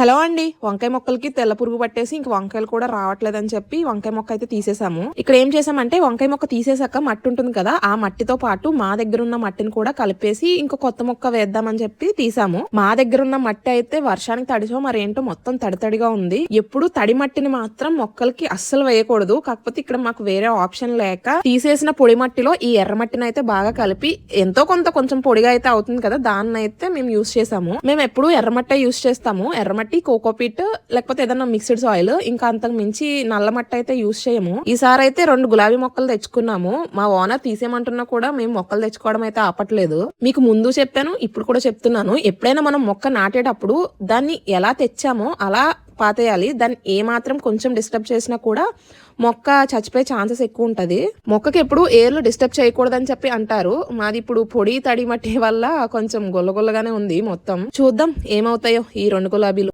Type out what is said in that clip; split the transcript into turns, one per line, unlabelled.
Hello అండి. వంకాయ మొక్కలకి తెల్ల పురుగు పట్టేసి ఇంక వంకాయలు కూడా రావట్లేదని చెప్పి వంకాయ మొక్క అయితే తీసేసాము. ఇక్కడ ఏం చేసామంటే వంకాయ మొక్క తీసేసాక మట్టి ఉంటుంది కదా ఆ మట్టితో పాటు మా దగ్గర ఉన్న మట్టిని కూడా కలిపేసి ఇంకో కొత్త మొక్క వేద్దామని చెప్పి తీసాము. మా దగ్గర ఉన్న మట్టి అయితే వర్షానికి తడిచో మరి ఏంటో మొత్తం తడి తడిగా ఉంది. ఎప్పుడు తడి మట్టిని మాత్రం మొక్కలకి అస్సలు వేయకూడదు. కాకపోతే ఇక్కడ మాకు వేరే ఆప్షన్ లేక తీసేసిన పొడి మట్టిలో ఈ ఎర్ర మట్టిని అయితే బాగా కలిపి ఎంతో కొంత కొంచెం పొడిగా అయితే అవుతుంది కదా దాన్ని అయితే మేము యూస్ చేసాము. మేము ఎప్పుడు ఎర్రమట్టే యూస్ చేస్తాము. ఎర్రమట్టి కోకోపీట్ లేకపోతే ఏదైనా మిక్స్డ్ సాయిల్ ఇంకా అంతకు మించి నల్ల మట్టి అయితే యూస్ చేయము. ఈసారి అయితే రెండు గులాబీ మొక్కలు తెచ్చుకున్నాము. మా ఓనర్ తీసేయమంటున్నా కూడా మేము మొక్కలు తెచ్చుకోవడం అయితే ఆపట్లేదు. మీకు ముందు చెప్పాను ఇప్పుడు కూడా చెప్తున్నాను. ఎప్పుడైనా మనం మొక్క నాటేటప్పుడు దాన్ని ఎలా తెచ్చామో అలా పాతేయాలి. దాన్ని ఏ మాత్రం కొంచెం డిస్టర్బ్ చేసినా కూడా మొక్క చచ్చిపోయే ఛాన్సెస్ ఎక్కువ ఉంటుంది. మొక్కకి ఎప్పుడు ఏర్లు డిస్టర్బ్ చేయకూడదని చెప్పి అంటారు. మాది ఇప్పుడు పొడి తడి మట్టి వల్ల కొంచెం గొల్లగొల్లగానే ఉంది మొత్తం. చూద్దాం ఏమవుతాయో ఈ రెండు గులాబీలు.